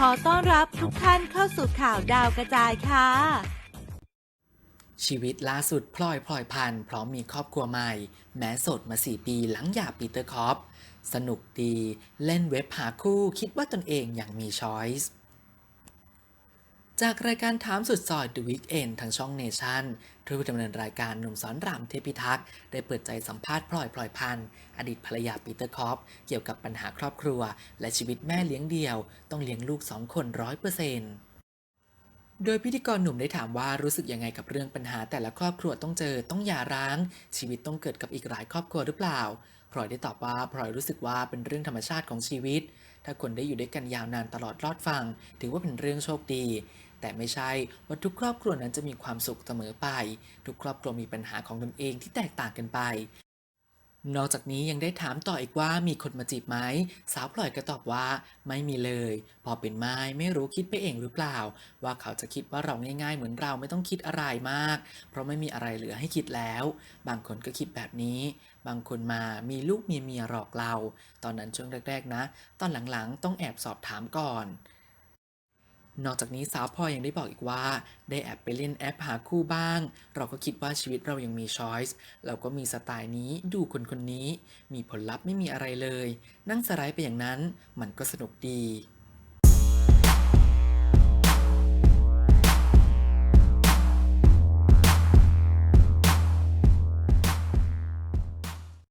ขอต้อนรับทุกท่านเข้าสู่ข่าวดาวกระจายค่ะ ชีวิตล่าสุดพลอยพลอยพันธ์พร้อมมีครอบครัวใหม่ แม้โสดมา 4 ปีหลังหย่าปีเตอร์คอปสนุกดี เล่นเว็บหาคู่คิดว่าตนเองอย่างมีช้อยส์ จากรายการถามสุดซอย The Weekend ทางช่องเนชั่นผู้ดำเนินรายการหนุ่มสอนรามเทพิทักษ์ได้เปิดใจสัมภาษณ์พลอยพลอยพันธ์อดีตภรรยาปีเตอร์คอปเกี่ยวกับปัญหาครอบครัว และชีวิตแม่เลี้ยงเดี่ยว ต้องเลี้ยงลูกสองคนร้อยเปอร์เซ็นต์โดยพิธีกรหนุ่มได้ถามว่ารู้สึกยังไงกับเรื่องปัญหาแต่ละครอบครัวต้องเจอต้องหย่าร้าง ชีวิตต้องเกิดกับอีกหลายครอบครัวหรือเปล่า พลอยได้ตอบว่าพลอยรู้สึกว่าเป็นเรื่องธรรมชาติของชีวิต ถ้าคนได้อยู่ด้วยกันยาวนานตลอดรอดฟัง ถือว่าเป็นเรื่องโชคดี แต่ไม่ใช่ว่าทุกครอบครัวนั้นจะมีความสุขเสมอไป ทุกครอบครัวมีปัญหาของตนเองที่แตกต่างกันไป นอกจากนี้ยังได้ถามต่ออีกว่ามีคนมาจีบไหมสาวพลอยก็ตอบว่าไม่มีเลย พอเป็นไม้ไม่รู้คิดไปเองหรือเปล่า ว่าเขาจะคิดว่าเราง่าย ๆ เหมือนเราไม่ต้องคิดอะไรมาก เพราะไม่มีอะไรเหลือให้คิดแล้ว บางคนก็คิดแบบนี้ บางคนมามีลูกมีเมียหลอกเรา ตอนนั้นช่วงแรกๆนะ ตอนหลังๆ ต้องแอบสอบถามก่อน นอกจากนี้สาวพลอยยังได้บอกอีกว่า ได้แอบไปเล่นแอปหาคู่บ้าง เราก็คิดว่าชีวิตเรายังมีช้อยส์เราก็มีสไตล์นี้ดูคนคนนี้ มีผลลัพธ์ไม่มีอะไรเลย นั่งสไลด์ไปอย่างนั้นมันก็สนุกดี